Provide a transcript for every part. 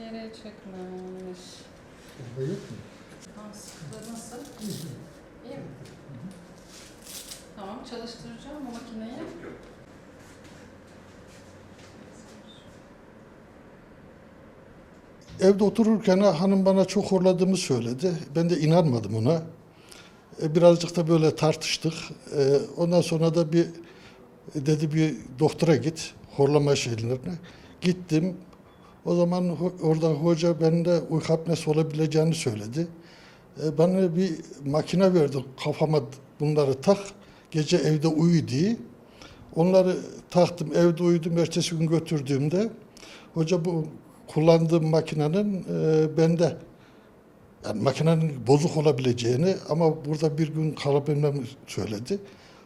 Yere çıkmış. Burada yok mu? Aslında nasıl? İyi mi? Tamam çalıştıracağım bu makineyi. Evde otururken hanım bana çok horladığımı söyledi. Ben de inanmadım ona. E, Birazcık da böyle tartıştık. E, Ondan sonra da bir dedi bir doktora git horlama şeylerine. Gittim. O zaman orada hoca bende uyku apnesi olabileceğini söyledi. E, Bana bir makine verdi kafama bunları tak. Gece evde uyu diye. Onları taktım evde uyudum. Ertesi gün götürdüğümde hoca bu kullandığım makinenin e, bende yani makinenin bozuk olabileceğini ama burada bir gün kalabilmemi söyledi.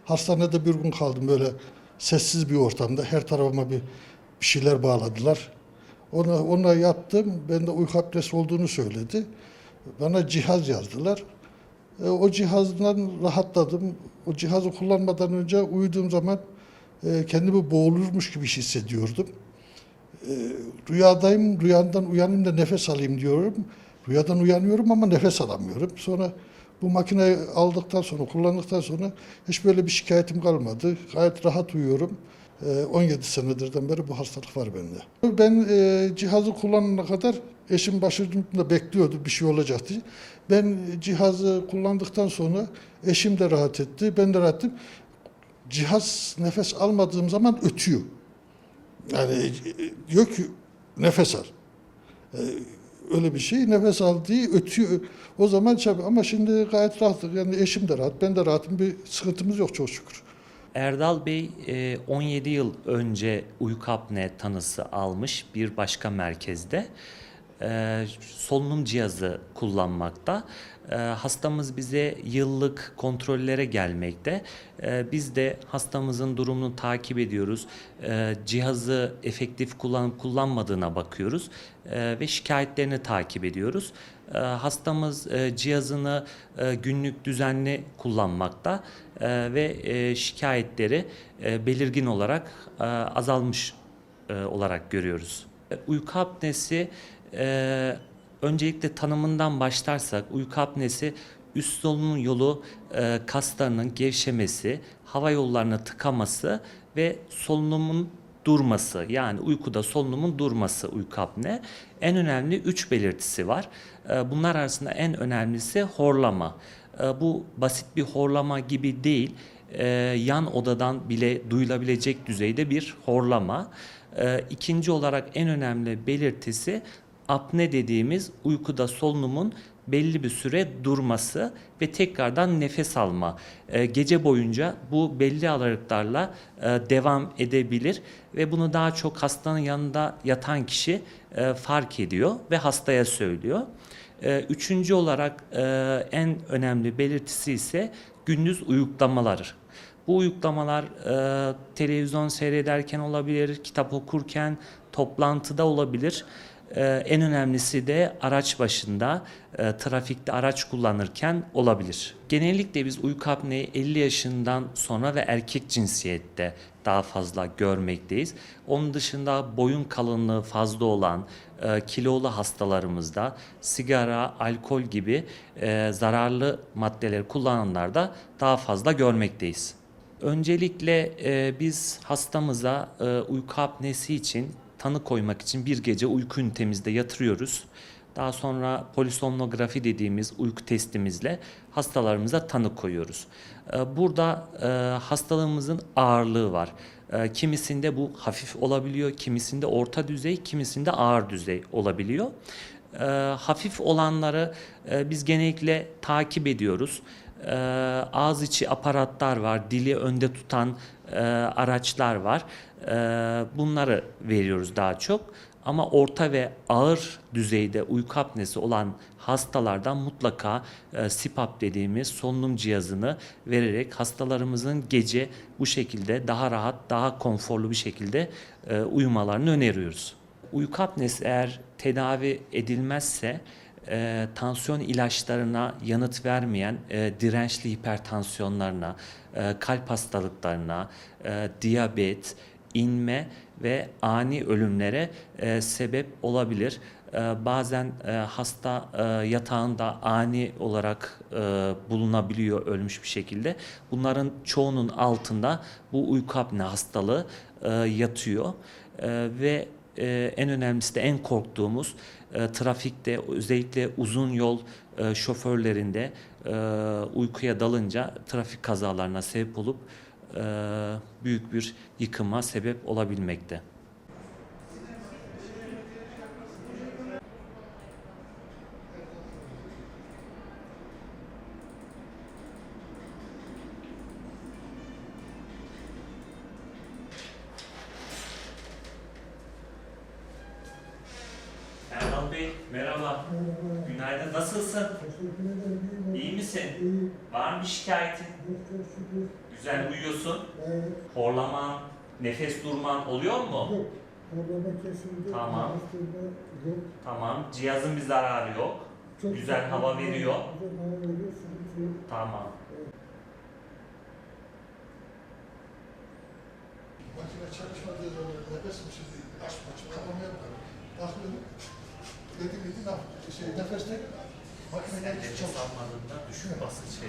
Hastanede bir gün kaldım böyle sessiz bir ortamda. Her tarafıma bir, bir şeyler bağladılar. Ona, ona yattım. Bende uyku apnesi olduğunu söyledi. Bana cihaz yazdılar. E, o cihazdan rahatladım. O cihazı kullanmadan önce uyuduğum zaman e, kendimi boğulurmuş gibi hissediyordum. E, rüyadayım, rüyandan uyanayım da nefes alayım diyorum. Rüyadan uyanıyorum ama nefes alamıyorum. Sonra bu makineyi aldıktan sonra, kullandıktan sonra hiç böyle bir şikayetim kalmadı. Gayet rahat uyuyorum. E, 17 senedirden beri bu hastalık var bende. Ben e, cihazı kullanana kadar eşim başucumda bekliyordu bir şey olacak diye. Ben cihazı kullandıktan sonra eşim de rahat etti, ben de rahat ettim. Cihaz nefes almadığım zaman ötüyor. Yani e, diyor ki nefes al. E, Öyle bir şey nefes al diye ötüyor. O zaman ama şimdi gayet rahatlık. Yani eşim de rahat, ben de rahatım. Bir sıkıntımız yok çok şükür. Erdal Bey e, 17 yıl önce uyku apne tanısı almış bir başka merkezde. E, Solunum cihazı kullanmakta. E, Hastamız bize yıllık kontrollere gelmekte. E, Biz de hastamızın durumunu takip ediyoruz. Cihazı efektif kullanıp kullanmadığına bakıyoruz ve şikayetlerini takip ediyoruz. Hastamız cihazını günlük düzenli kullanmakta ve şikayetleri belirgin olarak azalmış olarak görüyoruz. Uyku apnesi e, öncelikle tanımından başlarsak uyku apnesi üst solunum yolu e, kaslarının gevşemesi, hava yollarına tıkaması ve solunumun durması yani uykuda solunumun durması uyku apne. En önemli üç belirtisi var. E, Bunlar arasında en önemlisi horlama. E, Bu basit bir horlama gibi değil, e, yan odadan bile duyulabilecek düzeyde bir horlama. E, İkinci olarak en önemli belirtisi apne dediğimiz uykuda solunumun belli bir süre durması ve tekrardan nefes alma. E, gece boyunca bu belli aralıklarla e, devam edebilir ve bunu daha çok hastanın yanında yatan kişi e, fark ediyor ve hastaya söylüyor. E, Üçüncü olarak e, en önemli belirtisi ise gündüz uyuklamaları. Bu uyuklamalar e, televizyon seyrederken olabilir, kitap okurken, toplantıda olabilir. E, en önemlisi de araç başında, e, trafikte araç kullanırken olabilir. Genellikle biz uyku apneyi 50 yaşından sonra ve erkek cinsiyette daha fazla görmekteyiz. Onun dışında boyun kalınlığı fazla olan, e, kilolu hastalarımızda sigara, alkol gibi e, zararlı maddeleri kullananlarda daha fazla görmekteyiz. Öncelikle e, biz hastamıza e, uyku apnesi için tanı koymak için bir gece uyku ünitemizde yatırıyoruz. Daha sonra polisomnografi dediğimiz uyku testimizle hastalarımıza tanı koyuyoruz. E, burada e, hastalığımızın ağırlığı var. E, kimisinde bu hafif olabiliyor, kimisinde orta düzey, kimisinde ağır düzey olabiliyor. Hafif olanları biz genellikle takip ediyoruz. E, ağız içi aparatlar var, dili önde tutan e, araçlar var. E, bunları veriyoruz daha çok. Ama orta ve ağır düzeyde uyku apnesi olan hastalardan mutlaka e, CPAP dediğimiz solunum cihazını vererek hastalarımızın gece bu şekilde daha rahat, daha konforlu bir şekilde e, uyumalarını öneriyoruz. Uyku apnesi eğer tedavi edilmezse e, tansiyon ilaçlarına yanıt vermeyen e, dirençli hipertansiyonlarına, e, kalp hastalıklarına, e, diyabet, inme ve ani ölümlere e, sebep olabilir. e, bazen e, hasta e, yatağında ani olarak e, bulunabiliyor ölmüş bir şekilde. Bunların çoğunun altında bu uyku apne hastalığı e, yatıyor E, ve e, en önemlisi de en korktuğumuz e, trafikte özellikle uzun yol e, şoförlerinde e, uykuya dalınca trafik kazalarına sebep olup e, büyük bir yıkıma sebep olabilmekte. Erdal Bey merhaba. Günaydın. Nasılsın? İyi misin? Var mı şikayetin? Güzel uyuyorsun. Horlaman, nefes durman oluyor mu? Tamam. Tamam. Cihazın bir zararı yok. Güzel hava veriyor. Tamam. Makine çalışmadığı zaman nefesim şimdi açma açma kafamı yapmadım. Bakıyorum. Dedim dedim şey nefeste makine Nefes almadığında düşük basınç veriyor.